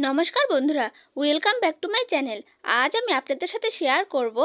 নমস্কার বন্ধুরা welcome back to my channel আজ আমি আপনাদের সাথে শেয়ার করব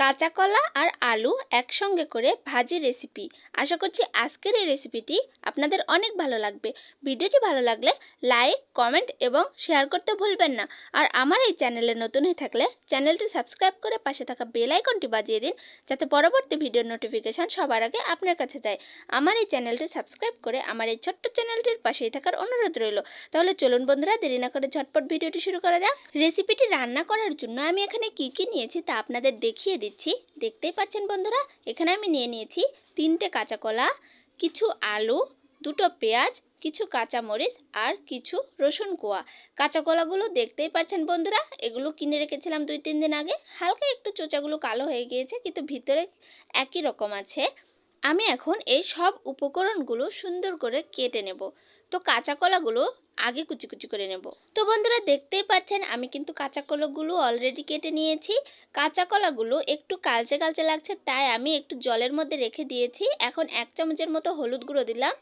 কাঁচা কলা আর আলু একসঙ্গে করে ভাজি রেসিপি আশা করছি আজকের এই রেসিপিটি আপনাদের অনেক ভালো লাগবে। ভিডিওটি ভালো লাগলে লাইক কমেন্ট এবং শেয়ার করতে ভুলবেন না। আর আমার এই চ্যানেলে নতুন হয়ে থাকলে চ্যানেলটি সাবস্ক্রাইব করে পাশে থাকা বেল আইকনটি বাজিয়ে দিন, যাতে পরবর্তী ভিডিওর নোটিফিকেশান সবার আগে আপনার কাছে যায়। আমার এই চ্যানেলটি সাবস্ক্রাইব করে আমার এই ছোট্ট চ্যানেলটির পাশেই থাকার অনুরোধ রইল। তাহলে চলুন বন্ধুরা, দেরি না করে ঝটপট ভিডিওটি শুরু করা যাক। রেসিপিটি রান্না করার জন্য আমি এখানে কি কি নিয়েছি তা আপনাদের দেখিয়ে দিচ্ছি। দেখতেই পাচ্ছেন বন্ধুরা, এখানে আমি নিয়ে নিয়েছি তিনটে কাঁচা কলা, কিছু আলু, দুটো পেঁয়াজ, কিছু কাঁচা মরিচ আর কিছু রসুন কোয়া। কাঁচা কলাগুলো দেখতেই পাচ্ছেন বন্ধুরা, এগুলো কিনে রেখেছিলাম দুই, তিন দিন আগে। হালকা একটু চোচাগুলো কালো হয়ে গিয়েছে, কিন্তু ভিতরে একই রকম আছে। আমি এখন এই সব উপকরণগুলো সুন্দর করে কেটে নেব। তো কাঁচা কলাগুলো আগে কুচি কুচি করে নেব। তো বন্ধুরা দেখতেই পাচ্ছেন, আমি কিন্তু কাঁচা কলাগুলো অলরেডি কেটে নিয়েছি। কাঁচা কলাগুলো একটু কালচে কালচে লাগছে, তাই আমি একটু জলের মধ্যে রেখে দিয়েছি। এখন এক চামচের মতো হলুদ গুঁড়ো দিলাম।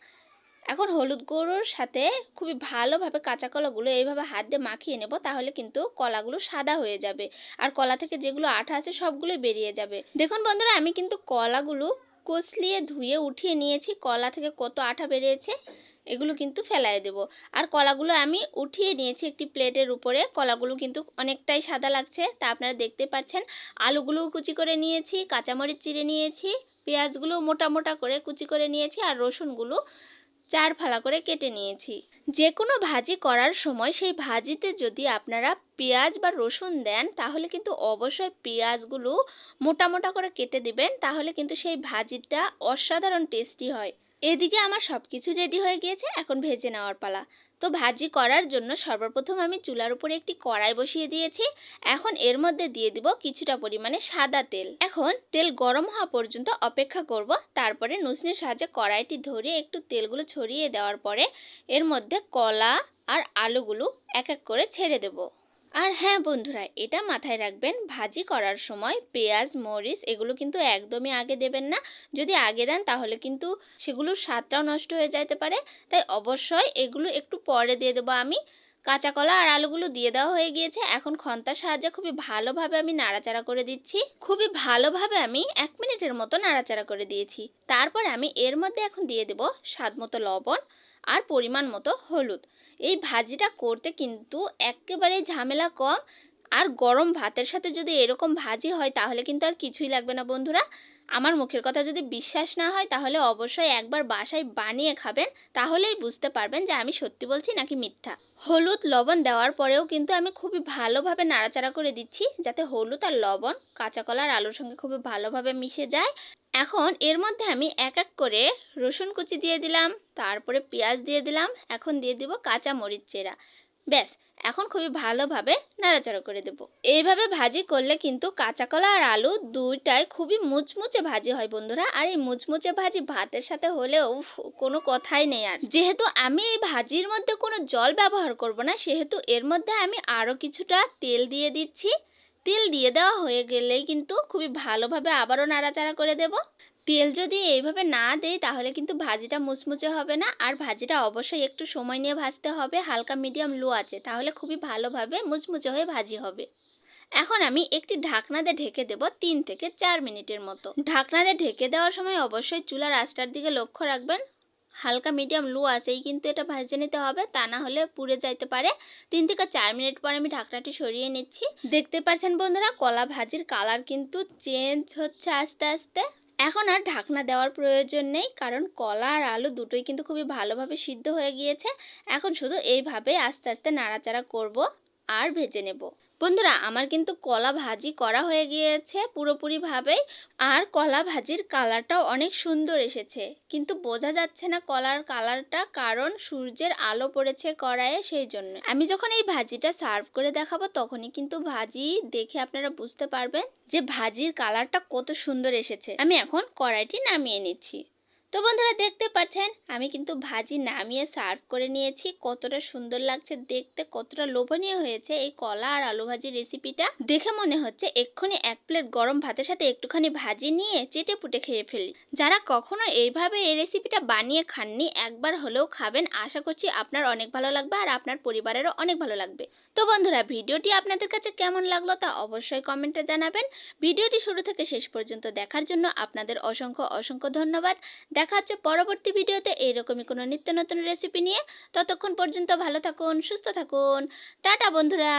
এখন হলুদ গুঁড়োর সাথে খুবই ভালোভাবে কাঁচা কলাগুলো এইভাবে হাত দিয়ে মাখিয়ে নেব, তাহলে কিন্তু কলাগুলো সাদা হয়ে যাবে। আর কলা থেকে যেগুলো আঠা আছে সবগুলোই বেরিয়ে যাবে। দেখুন বন্ধুরা, আমি কিন্তু কলাগুলো কষলিয়ে ধুয়ে উঠিয়ে নিয়েছি। কলা থেকে কত আঠা বেরিয়েছে? এগুলো কিন্তু ফেলায় দেব। আর কলাগুলো আমি উঠিয়ে নিয়েছি একটি প্লেটের উপরে। কলাগুলো কিন্তু অনেকটাই সাদা লাগছে, তা আপনারা দেখতে পাচ্ছেন। আলুগুলোও কুচি করে নিয়েছি, কাঁচামরিচ চিড়ে নিয়েছি, পেঁয়াজগুলো মোটা মোটা করে কুচি করে নিয়েছি, আর রসুনগুলো চার ফালা করে কেটে নিয়েছি। যে কোনো ভাজি করার সময় সেই ভাজিতে যদি আপনারা পেঁয়াজ বা রসুন দেন, তাহলে কিন্তু অবশ্যই পেঁয়াজগুলো মোটা মোটা করে কেটে দিবেন, তাহলে কিন্তু সেই ভাজিটা অসাধারণ টেস্টি হয়। এদিকে আমার সব কিছু রেডি হয়ে গিয়েছে, এখন ভেজে নেওয়ার পালা। তো ভাজি করার জন্য সর্বপ্রথম আমি চুলার উপরে একটি কড়াই বসিয়ে দিয়েছি। এখন এর মধ্যে দিয়ে দিব কিছুটা পরিমাণে সাদা তেল। এখন তেল গরম হওয়া পর্যন্ত অপেক্ষা করব। তারপরে নুসনির সাহায্যে কড়াইটি ধরে একটু তেলগুলো ছড়িয়ে দেওয়ার পরে এর মধ্যে কলা আর আলুগুলো এক এক করে ছেড়ে দেবো। আর হ্যাঁ বন্ধুরা, এটা মাথায় রাখবেন, ভাজি করার সময় পেঁয়াজ, মরিচ এগুলো কিন্তু একদমই আগে দেবেন না। যদি আগে দেন তাহলে কিন্তু সেগুলোর স্বাদটাও নষ্ট হয়ে যেতে পারে। তাই অবশ্যই এগুলো একটু পরে দিয়ে দেবো আমি। কাঁচা কলা আর আলুগুলো দিয়ে দেওয়া হয়ে গিয়েছে। এখন খন্তার সাহায্যে খুবই ভালোভাবে আমি নাড়াচাড়া করে দিচ্ছি। খুবই ভালোভাবে আমি এক মিনিটের মতো নাড়াচাড়া করে দিয়েছি। তারপর আমি এর মধ্যে এখন দিয়ে দেব স্বাদ মতো লবণ আর পরিমাণ মতো হলুদ। এই ভাজিটা করতে কিন্তু একেবারেই ঝামেলা কম। আর গরম ভাতের সাথে যদি এরকম ভাজি হয়, তাহলে কিন্তু আর কিছুই লাগবে না বন্ধুরা। আমার মুখের কথা যদি বিশ্বাস না হয়, তাহলে অবশ্যই একবার বাসায় বানিয়ে খাবেন, তাহলেই বুঝতে পারবেন যে আমি সত্যি বলছি নাকি মিথ্যা। হলুদ লবণ দেওয়ার পরেও কিন্তু আমি খুবই ভালোভাবে নাড়াচাড়া করে দিচ্ছি, যাতে হলুদ আর লবণ, কাঁচা কলার আলুর সঙ্গে খুবই ভালোভাবে মিশে যায়। এখন এর মধ্যে আমি এক এক করে রসুন কুচি দিয়ে দিলাম, তারপরে পেঁয়াজ দিয়ে দিলাম, এখন দিয়ে দিব কাঁচা মরিচ চেরা। ব্যাস এখন খুবই ভালোভাবে নাড়াচাড়া করে দেব। এইভাবে ভাজি করলে কিন্তু কাঁচা কলা আর আলু দুইটাই খুবই মুচমুচে ভাজি হয় বন্ধুরা। আর এই মুচমুচে ভাজি ভাতের সাথে হলেও কোনো কথাই নেই আর। যেহেতু আমি এই ভাজির মধ্যে কোনো জল ব্যবহার করব না, সেহেতু এর মধ্যে আমি আরও কিছুটা তেল দিয়ে দিচ্ছি। তেল দিয়ে দেওয়া হয়ে গেলেই কিন্তু খুবই ভালোভাবে আবারও নাড়াচাড়া করে দেব। তেল যদি এইভাবে না দেই, তাহলে কিন্তু ভাজিটা মুচমুচে হবে না। আর ভাজিটা অবশ্যই একটু সময় নিয়ে ভাজতে হবে। হালকা মিডিয়াম লো আছে। তাহলে খুবই ভালোভাবে মুচমুচে হয়ে ভাজি হবে। এখন আমি একটি ঢাকনা দিয়ে ঢেকে দেব তিন থেকে চার মিনিটের মতো। ঢাকনা দিয়ে ঢেকে দেওয়ার সময় অবশ্যই চুলার আঁচটার দিকে লক্ষ্য রাখবেন। হালকা মিডিয়াম লো আছেই কিন্তু এটা ভাজে নিতে হবে। তা না হলে পুড়ে যাইতে পারে। তিন থেকে চার মিনিট পর আমি ঢাকনাটি সরিয়ে নিচ্ছি। দেখতে পাচ্ছেন বন্ধুরা, কলা ভাজির কালার কিন্তু চেঞ্জ হচ্ছে আস্তে আস্তে। এখন আর ঢাকনা দেওয়ার প্রয়োজন নেই, কারণ কলা আর আলু দুটোই কিন্তু খুবই ভালোভাবে সিদ্ধ হয়ে গিয়েছে। এখন শুধু এইভাবে আস্তে আস্তে নাড়াচাড়া করব। আর ভেজে নেব। বন্ধুরা, আমার কিন্তু কলা ভাজি করা হয়ে গিয়েছে পুরোপুরিভাবেই, আর কলা ভাজির কালারটাও অনেক সুন্দর এসেছে। কিন্তু বোঝা যাচ্ছে না কলার কালারটা, কারণ সূর্যের আলো পড়েছে কড়াইয়ে সেই জন্য। আমি যখন এই ভাজিটা সার্ভ করে দেখাবো, তখনই কিন্তু ভাজি দেখে আপনারা বুঝতে পারবেন যে ভাজির কালারটা কত সুন্দর এসেছে। আমি এখন কড়াইটি নামিয়ে নিচ্ছি। তো বন্ধুরা দেখতে পাচ্ছেন, আমি কিন্তু ভাজি নামিয়ে সার্ভ করে নিয়েছি। কতটা সুন্দর লাগছে দেখতে, কতটা লোভনীয় হয়েছে এই কলা আর আলু ভাজি রেসিপিটা। দেখে মনে হচ্ছে এক্ষুনি এক প্লেট গরম ভাতের সাথে একটুখানি ভাজি নিয়ে চেটে পুটে খেয়ে ফেলি। যারা কখনো এইভাবে এই রেসিপিটা বানিয়ে খাননি, একবার হলেও খাবেন। আশা করছি আপনার অনেক ভালো লাগবে আর আপনার পরিবারেরও অনেক ভালো লাগবে। তো বন্ধুরা, ভিডিওটি আপনাদের কাছে কেমন লাগল তা অবশ্যই কমেন্টে জানাবেন। ভিডিওটি শুরু থেকে শেষ পর্যন্ত দেখার জন্য আপনাদের অসংখ্য অসংখ্য ধন্যবাদ। দেখা হচ্ছে পরবর্তী ভিডিওতে। এইরকমই কোনো নিত্য নতুন রেসিপি নিয়ে। ততক্ষণ পর্যন্ত ভালো থাকুন, সুস্থ থাকুন। টাটা, বন্ধুরা।